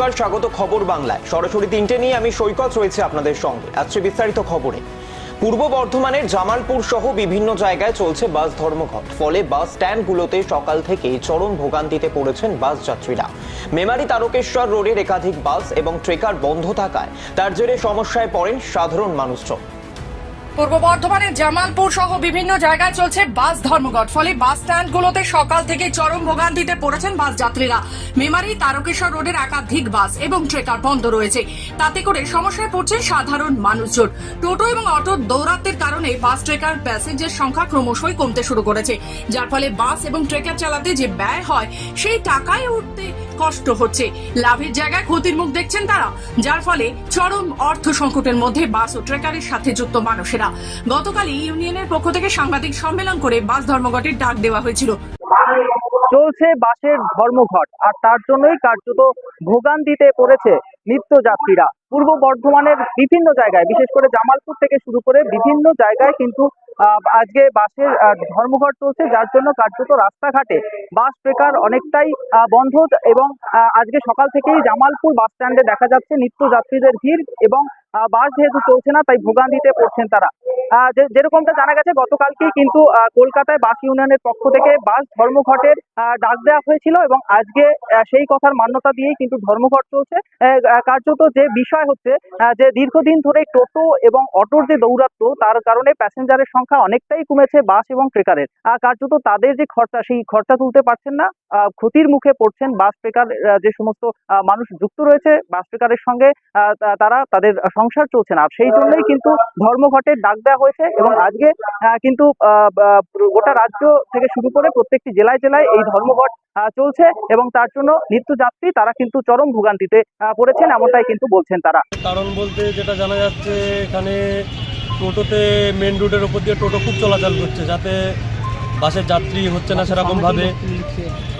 নমস্কার, স্বাগত খবর বাংলায়। সরাসরি তিনটে নিয়ে আমি সৈকত রয়েছে আপনাদের সঙ্গে। আজকে বিস্তারিত খবরে। পূর্ব বর্ধমানের জামালপুর সহ বিভিন্ন জায়গায় চলছে বাস ধর্মঘট। ফলে বাস স্ট্যান্ডগুলোতে সকাল থেকেই চরম ভোগান্তিতে পড়েছেন বাস যাত্রীরা। মেমারি তারকেশ্বর রোডের একাধিক বাস এবং ট্রেকার বন্ধ থাকায় তার জেরে সমস্যায় পড়েন সাধারণ মানুষজন। পূর্ব বর্ধমানের জামালপুর সহ বিভিন্ন জায়গায় চলছে বাস ধর্মঘট। ফলে বাস স্ট্যান্ডগুলোতে সকাল থেকে চরম ভোগান্তিতে পড়েছেন বাস যাত্রীরা। মেমারি তারকেশ্বর রোডের একাধিক বাস এবং ট্রেকার বন্ধ রয়েছে। তাতে করে সমস্যায় পড়ছে সাধারণ মানুষজন। টোটো এবং অটো দৌরাত্মের কারণে বাস, ট্রেকার, প্যাসেঞ্জার সংখ্যা ক্রমশই কমতে শুরু করেছে। যার ফলে বাস এবং ট্রেকার চালাতে যে ব্যয় হয়, সেই টাকায় উঠতে কষ্ট হচ্ছে। লাভের জায়গায় ক্ষতির মুখ দেখছেন তারা, যার ফলে চরম অর্থ সংকটের মধ্যে বাস ও ট্রেকারের সাথে যুক্ত মানুষেরা। গতকালই ইউনিয়নের পক্ষ থেকে সাংবাদিক সম্মেলন করে বাস ধর্মঘটের ডাক দেওয়া হয়েছিল। চলছে বাসের ধর্মঘট, আর তার জন্যই কার্যত ভোগান্তিতে পড়েছে নিত্যযাত্রীরা। পূর্ব বর্ধমানের বিভিন্ন জায়গায়, বিশেষ করে জামালপুর থেকে শুরু করে বিভিন্ন জায়গায় কিন্তু আজকে বাসের ধর্মঘট চলছে, যার জন্য কার্যত রাস্তাঘাটে বাস ট্রেকার অনেকটাই বন্ধ এবং আজকে সকাল থেকেই জামালপুর বাস স্ট্যান্ডে দেখা যাচ্ছে নিত্য যাত্রীদের ভিড় এবং বাস যেহেতু চলছে না, তাই ভোগান্তিতে পড়ছেন তারা। যেরকমটা জানা গেছে, গতকালকেই কিন্তু কলকাতায় বাস ইউনিয়নের পক্ষ থেকে বাস ধর্মঘটের ডাক দেওয়া হয়েছিল এবং আজকে সেই কথার মান্যতা দিয়েই কিন্তু ধর্মঘট চলছে। কার্যত যে বিষয় হচ্ছে যে দীর্ঘদিন ধরে টোটো এবং অটোর যে দৌরাত্ম তার কারণে প্যাসেঞ্জারের সংখ্যা অনেকটাই কমেছে বাস এবং ট্রেকারের। কার্যত তাদের যে খরচা, সেই খরচা তুলতে পারছেন না। ক্ষতির মুখে পড়ছেন বাস ট্রেকার যে সমস্ত মানুষ যুক্ত রয়েছে, বাস ট্রেকারের সঙ্গে তারা তাদের সংসার চলছে না। সেই জন্যই কিন্তু ধর্মঘটের ডাক দেওয়া হয়েছে এবং আজকে কিন্তু গোটা রাজ্য থেকে শুরু করে প্রত্যেকটি জেলায় জেলায় এই ধর্মঘট চলছে এবং তার জন্য নিত্যযাত্রী তারা কিন্তু চরম ভোগান্তিতে পড়েছেন এমনটাই কিন্তু বলছেন তারা। কারণ বলতে যেটা জানা যাচ্ছে, এখানে টোটোতে মেন রোডের ওপর দিয়ে টোটো খুব চলাচল করছে, যাতে বাসের যাত্রী হচ্ছে না সেরকমভাবে।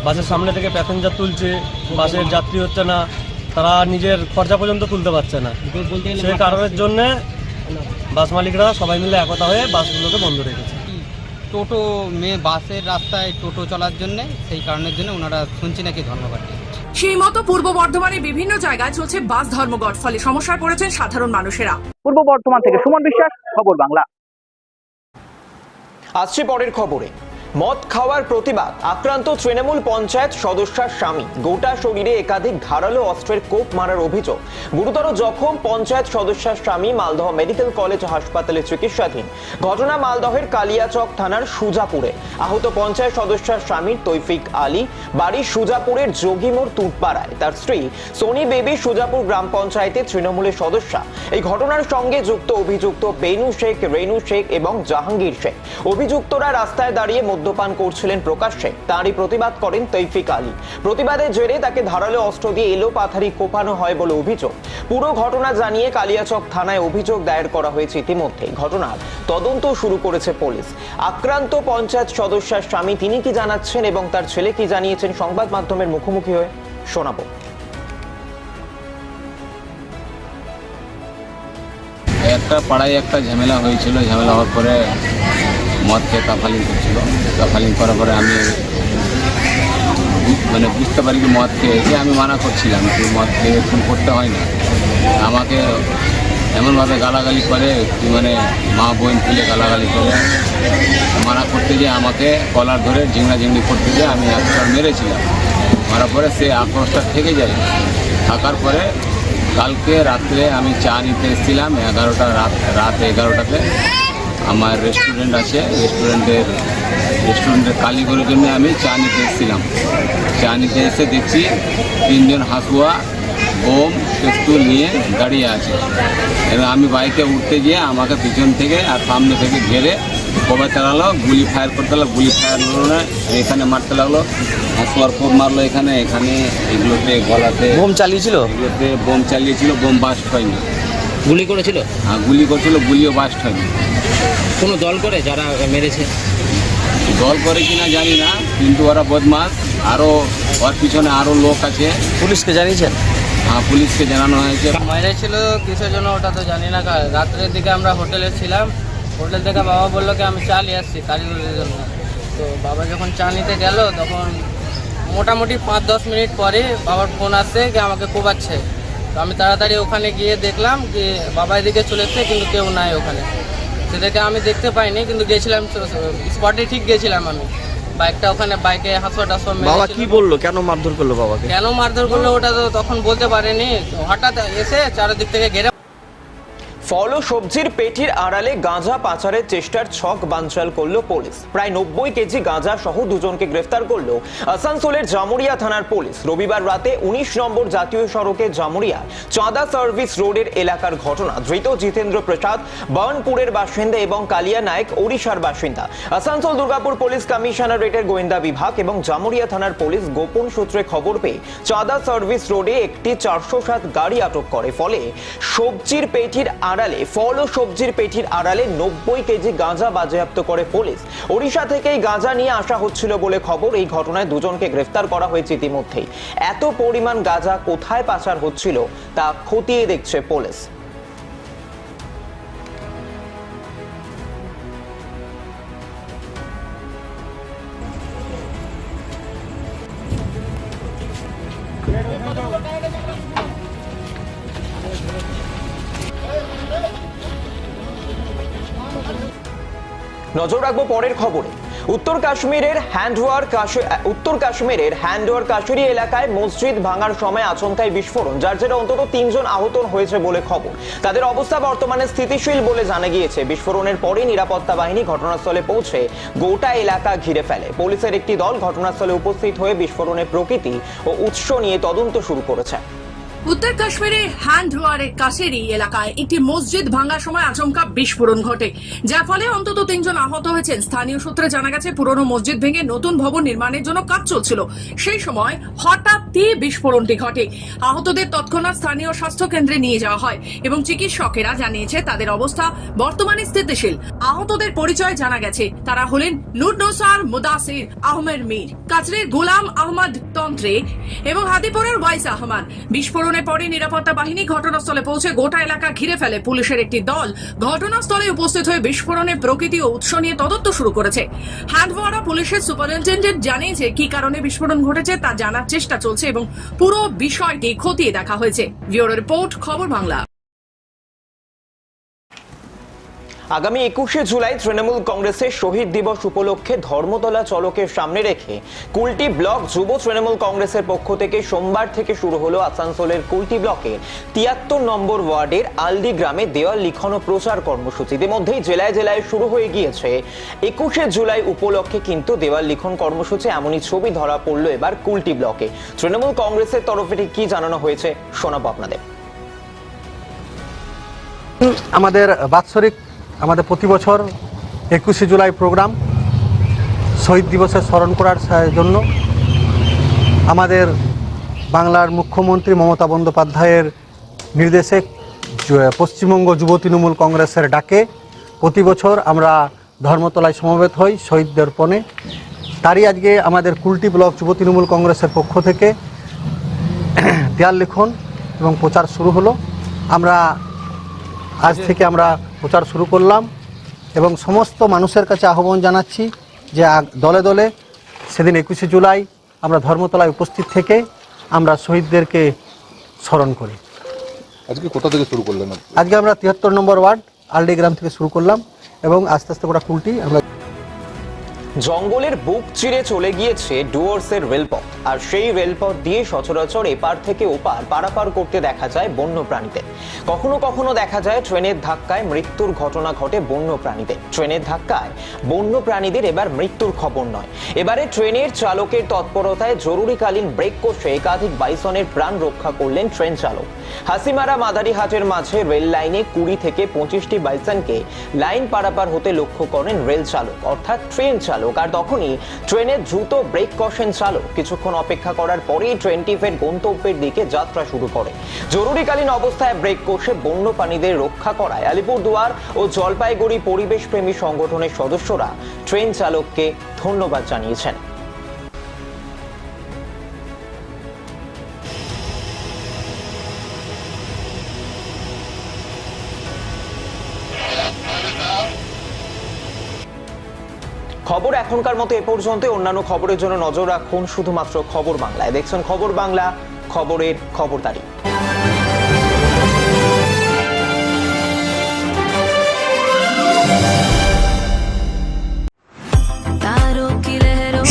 বাসের সামনে থেকে প্যাসেঞ্জার তুলছে, বাসের যাত্রী হচ্ছে না। তারা নিজের খরচা পর্যন্ত তুলতে পারছে না। সেই কারণের জন্যে বাস মালিকরা সবাই মিলে একতা হয়ে বাসগুলোকে বন্ধ রেখেছে। টোটো মেয়ে বাসের রাস্তায় টোটো চলার জন্য সেই কারণের জন্য ওনারা শুনছি নাকি ধর্মঘট সেই মতো পূর্ব বর্ধমানের বিভিন্ন জায়গায় চলছে বাস ধর্মঘট ফলে সমস্যায় পড়েছেন সাধারণ মানুষেরা। পূর্ব বর্ধমান থেকে সুমন বিশ্বাস খবর বাংলা। আসছে পরের খবরে। মদ খাওয়ার প্রতিবাদ। আক্রান্ত তৃণমূল পঞ্চায়েত সদস্যার স্বামী। গোটা শরীরে একাধিক ধারালো অস্ত্রের কোপ মারার অভিযোগ। গুরুতর জখম পঞ্চায়েত সদস্যার স্বামী মালদহ মেডিকেল কলেজ হাসপাতালে চিকিৎসাধীন। ঘটনা মালদহের কালিয়াচক থানার সুজাপুরে। আহত পঞ্চায়েত সদস্যার স্বামী তৈফিক আলী বাড়ি সুজাপুরের যোগীমোড় তুটপাড়ায় তার স্ত্রী সোনি বেবি সুজাপুর গ্রাম পঞ্চায়েতের তৃণমূলের সদস্যা। এই ঘটনার সঙ্গে যুক্ত অভিযুক্ত বেনু শেখ, রেনু শেখ এবং জাহাঙ্গীর শেখ। অভিযুক্তরা রাস্তায় দাঁড়িয়ে মদ্যপান করছিলেন প্রকাশ্যে, তারই প্রতিবাদ করেন তৈফিক আলী। প্রতিবাদের জেরে তাকে ধারালো অস্ত্র দিয়ে এলো পাথারি কোপানো হয় বলে অভিযোগ। পুরো ঘটনা জানিয়ে কালিয়াচক থানায় অভিযোগ দায়ের করা হয়েছে ইতিমধ্যে। ঘটনার তদন্ত শুরু করেছে পুলিশ। আক্রান্ত পঞ্চায়েত সদস্যার স্বামী তিনি কি জানাচ্ছেন এবং তার ছেলে কি জানিয়েছেন সংবাদ মাধ্যমের মুখোমুখি হয়ে শোনাবো। একটা পাড়ায় একটা ঝামেলা হয়েছিল, ঝামেলা হওয়ার পরে মদ খেয়ে কাফালিং করছিল। কাফালিং করার পরে আমি মানে বুঝতে পারি কি মদ খেয়েছে আমি মানা করছিলাম তুই মদ খেয়ে এরকম করতে হয় না। আমাকে এমনভাবে গালাগালি করে তুই মানে মা বোন তুলে গালাগালি করে। মানা করতে গিয়ে আমাকে কলার ধরে ঝিংড়া ঝিংড়ি করতে গিয়ে আমি একটা মেরেছিলাম। মারার পরে সে আক্রোশটা থেকে যায়। থাকার পরে কালকে রাত্রে আমি চা নিতে এসেছিলাম এগারোটা রাত রাত এগারোটাতে। আমার রেস্টুরেন্ট আছে। রেস্টুরেন্টের রেস্টুরেন্টের কালীগড়ের জন্য আমি চা নিতে এসেছিলাম। চা নিতে এসে দেখছি তিনজন হাসুয়া বোম পেস্তুল নিয়ে দাঁড়িয়ে আছে। এবার আমি বাইকে উঠতে গিয়ে আমাকে পিছন থেকে আর সামনে থেকে ঘেরে কবে চালালো গুলি ফায়ার করতে লাগল গুলি ফায়ার হলো না এখানে মারতে লাগল হাসুয়ার কোপ মারলো এখানে এখানে এগুলোতে গলাতে বোম চালিয়েছিল? এগুলোতে বোম চালিয়েছিল বোম বাস্ট হয়নি। গুলি করেছিল? আর গুলি করছিল গুলিও বাস্ট হয়নি। কোনো দল করে যারা মেরেছে? দল করে কিনা জানি না কিন্তু ওরা বদমাস আরও ওর পিছনে আরও লোক আছে। পুলিশকে জানিয়েছেন? হ্যাঁ, পুলিশকে জানানো হয়েছে। মেরে ছিল কিসের জন্য ওটা তো জানি না। রাত্রের দিকে আমরা হোটেলে ছিলাম। হোটেল থেকে বাবা বলল কি আমি চা নিয়ে আসছি কালীগুলির জন্য। তো বাবা যখন চা নিতে গেল তখন মোটামুটি পাঁচ দশ মিনিট পরে বাবার ফোন আসছে কি আমাকে কোবাচ্ছে তো আমি তাড়াতাড়ি ওখানে গিয়ে দেখলাম যে বাবা এদিকে চলে এসছে কিন্তু কেউ নাই ওখানে। সেটাকে আমি দেখতে পাইনি কিন্তু গেছিলাম স্পটে ঠিক গেছিলাম আমি। বাইকটা ওখানে বাইকে হাসো টাসো বাবা কি বলল? কেন মারধর করল বাবাকে? কেন মারধর করল ওটা তো তখন বলতে পারেনি। হঠাৎ এসে চারোদিক থেকে ঘেরে ফল ও সবজির পেটির আড়ালে গাঁজা পাচারের চেষ্টার ছক বানচাল করল পুলিশ। প্রায় নব্বই কেজি গাঁজা সহ দুজনকে গ্রেফতার করল আসানসোলের জামুরিয়া থানার পুলিশ। রবিবার রাতে উনিশ নম্বর জাতীয় সড়কে জামুরিয়া চাঁদা সার্ভিস রোডের এলাকার ঘটনা। ধৃত জিতেন্দ্র প্রসাদ, বার্নপুরের বাসিন্দা এবং কালিয়া নায়ক, ওড়িশার বাসিন্দা। আসানসোল দুর্গাপুর পুলিশ কমিশনারেটের গোয়েন্দা বিভাগ এবং জামুরিয়া থানার পুলিশ গোপন সূত্রে খবর পেয়ে চাঁদা সার্ভিস রোডে একটি চারশো সাত গাড়ি আটক করে। ফলে সবজির পেটির আড়ালে ফল ও সবজির পেটির আড়ালে নব্বই কেজি গাঁজা বাজেয়াপ্ত করে পুলিশ। ওড়িশা থেকেই গাঁজা নিয়ে আসা হচ্ছিল বলে খবর। এই ঘটনায় দুজনকে গ্রেফতার করা হয়েছে ইতিমধ্যেই। এত পরিমাণ গাঁজা কোথায় পাচার হচ্ছিল তা খতিয়ে দেখছে পুলিশ। নজর রাখব পরের খবরে। উত্তর কাশ্মীরের হ্যান্ডওয়ার উত্তর কাশ্মীরের হ্যান্ডওয়ার কাশুরি এলাকায় মসজিদ ভাঙার সময় আচমকায় বিস্ফোরণ, যার জেরে অন্তত তিনজন আহত হয়েছে বলে খবর। তাদের অবস্থা বর্তমানে স্থিতিশীল বলে জানা গিয়েছে। বিস্ফোরণের পরই নিরাপত্তা বাহিনী ঘটনাস্থলে পৌঁছে গোটা এলাকা ঘিরে ফেলে। পুলিশের একটি দল ঘটনাস্থলে উপস্থিত হয়ে বিস্ফোরণের প্রকৃতি ও উৎস নিয়ে তদন্ত শুরু করেছে। উত্তর কাশ্মীরের হ্যান্ডওয়ারের কাছেরই এলাকায় একটি মসজিদ ভাঙার সময় আচমকা বিস্ফোরণ ঘটে। যার ফলে অন্তত তিনজন আহত হয়েছেন। স্থানীয় সূত্রে জানা গেছে, পুরনো মসজিদ ভেঙে নতুন ভবন নির্মাণের জন্য কাজ চলছিল। সেই সময় হঠাৎই বিস্ফোরণটি ঘটে। আহতদের তৎক্ষণাৎ স্থানীয় স্বাস্থ্য কেন্দ্রে নিয়ে যাওয়া হয় এবং চিকিৎসকেরা জানিয়েছে, তাদের অবস্থা বর্তমানে স্থিতিশীল। আহতদের পরিচয় জানা গেছে। তারা হলেন নুরনোসার মুদাসির আহমেদ মীর কাচরের গোলাম আহমদ তন্ত্রে এবং হাদিপুরের ওয়াইস আহমদ। বিস্ফোরণের পরে নিরাপত্তা বাহিনী ঘটনাস্থলে পৌঁছে গোটা এলাকা ঘিরে ফেলে পুলিশের একটি দল। ঘটনাস্থলে উপস্থিত হয়ে বিস্ফোরণের প্রকৃতি ও উৎস নিয়ে তদন্ত শুরু করেছে। হ্যান্ডওয়ারা পুলিশের সুপারিনটেন্ডেন্ট জানিয়েছে কি কারণে বিস্ফোরণ ঘটেছে তা জানার চেষ্টা চলছে এবং পুরো বিষয়টি খতিয়ে দেখা হয়েছে। ব্যুরো রিপোর্ট, খবর বাংলা। আগামী একুশে জুলাই তৃণমূল কংগ্রেসের শহীদ দিবস উপলক্ষে ধর্মতলা চলকের সামনে রেখে কুলটি ব্লক যুব তৃণমূল কংগ্রেসের পক্ষ থেকে সোমবার থেকে শুরু হলো আসানসোলের কুলটি ব্লকের তিয়াত্তর নম্বর ওয়ার্ডের আলদি গ্রামে দেওয়াল লিখন প্রচার কর্মসূচি। ইতিমধ্যেই জেলায় জেলায় শুরু হয়ে গিয়েছে। একুশে জুলাই উপলক্ষে কিন্তু দেওয়াল লিখন কর্মসূচি, এমনই ছবি ধরা পড়ল এবার কুলটি ব্লকে। তৃণমূল কংগ্রেসের তরফে ঠিক কি জানানো হয়েছে শোনাবো আপনাদের। আমাদের বাৎসরিক আমাদের প্রতি বছর একুশে জুলাই প্রোগ্রাম শহীদ দিবসে স্মরণ করার জন্য আমাদের বাংলার মুখ্যমন্ত্রী মমতা বন্দ্যোপাধ্যায়ের নির্দেশে পশ্চিমবঙ্গ যুব তৃণমূল কংগ্রেসের ডাকে প্রতি বছর আমরা ধর্মতলায় সমবেত হই শহীদ দর্পণে। তারই আজকে আমাদের কুলটি ব্লক যুব তৃণমূল কংগ্রেসের পক্ষ থেকে দেয়াল লিখন এবং প্রচার শুরু হলো। আমরা আজ থেকে আমরা প্রচার শুরু করলাম এবং সমস্ত মানুষের কাছে আহ্বান জানাচ্ছি যে দলে দলে সেদিন একুশে জুলাই আমরা ধর্মতলায় উপস্থিত থেকে আমরা শহীদদেরকে স্মরণ করি। আজকে কোথা থেকে শুরু করলাম আজকে আমরা তিয়াত্তর নম্বর ওয়ার্ড আলডি গ্রাম থেকে শুরু করলাম এবং আস্তে আস্তে গোটা কুলটি আমরা জঙ্গলের বুক চিরে চলে গিয়েছে ডুয়ার্সের রেলপথ। আর সেই রেলপথ দিয়ে সচরাচর এপার থেকে ওপার পারাপার করতে দেখা যায় বন্য প্রাণীদের কখনো কখনো দেখা যায় ট্রেনের ধাক্কায় মৃত্যুর ঘটনা ঘটে বন্য প্রাণীদের ট্রেনের ধাক্কায় বন্য প্রাণীদের এবার মৃত্যুর খবর নয়। এবারে ট্রেনের চালকের তৎপরতায় জরুরিকালীন ব্রেক কষে একাধিক বাইসনের প্রাণ রক্ষা করলেন ট্রেন চালক। হাসিমারা মাদারিহাটের মাঝে রেল লাইনে কুড়ি থেকে পঁচিশটি বাইসনকে লাইন পারাপার হতে লক্ষ্য করেন রেল চালক, অর্থাৎ ট্রেন চালক। আর তখনই ট্রেনের দ্রুত ব্রেক কষেন চালক। কিছুক্ষণ অপেক্ষা করার পরেই ট্রেনটি ফের গন্তব্যের দিকে যাত্রা শুরু করে। জরুরিকালীন অবস্থায় ব্রেক কষে বন্য প্রাণীদের রক্ষা করায় আলিপুরদুয়ার ও জলপাইগুড়ি পরিবেশ প্রেমী সংগঠনের সদস্যরা ট্রেন চালককে ধন্যবাদ জানিয়েছেন। খবর এখনকার মতো এ পর্যন্ত। অন্যান্য খবরের জন্য নজর রাখুন শুধুমাত্র খবর বাংলায়। দেখছেন খবর বাংলা, খবরের খবরদারি।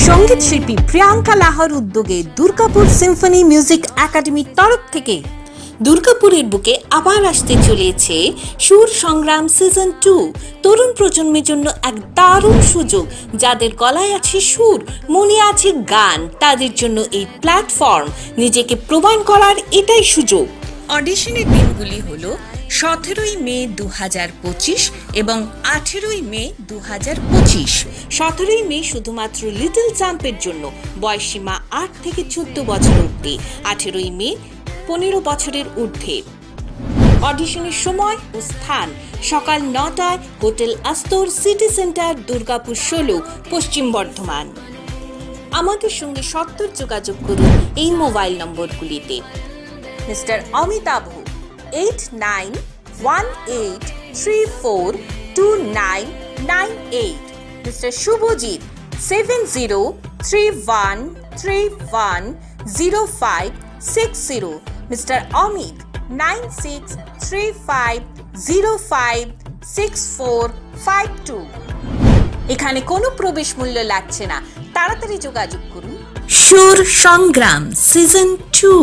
সংগীত শিল্পী প্রিয়াঙ্কা লাহার উদ্যোগে দুর্গাপুর সিম্ফনি মিউজিক একাডেমির তরফ থেকে দুর্গাপুরের বুকে আবার আসতে চলেছে সুর সংগ্রাম সিজন টু তরুণ প্রজন্মের জন্য এক দারুণ সুযোগ। যাদের গলায় আছে সুর মনে আছে গান তাদের জন্য এই প্ল্যাটফর্ম নিজেকে প্রমাণ করার এটাই সুযোগ। অডিশনের দিনগুলি হলো সতেরোই মে দু হাজার পঁচিশ এবং আঠেরোই মে দু হাজার পঁচিশ। সতেরোই মে শুধুমাত্র লিটল চ্যাম্পের জন্য বয়সীমা আট থেকে চোদ্দ বছর অব্দি আঠেরোই মে পনেরো বছরের ঊর্ধ্বে। অডিশনের সময় ও স্থান, সকাল নটায় hotel Astor city centre, Durgapur ষোলো, পশ্চিম বর্ধমান। আমাদের সঙ্গে সত্তর যোগাযোগ করুন এই mobile নম্বরগুলিতে। Mister Amitabh eight nine one eight three four two nine nine eight. Mister Subhajit, seven zero three one three one zero five six zero. Mister Amit nine six three five zero five six four five two এখানে কোনো প্রবেশ মূল্য লাগছে না। তাড়াতাড়ি যোগাযোগ করুন। সুর সংগ্রাম সিজন টু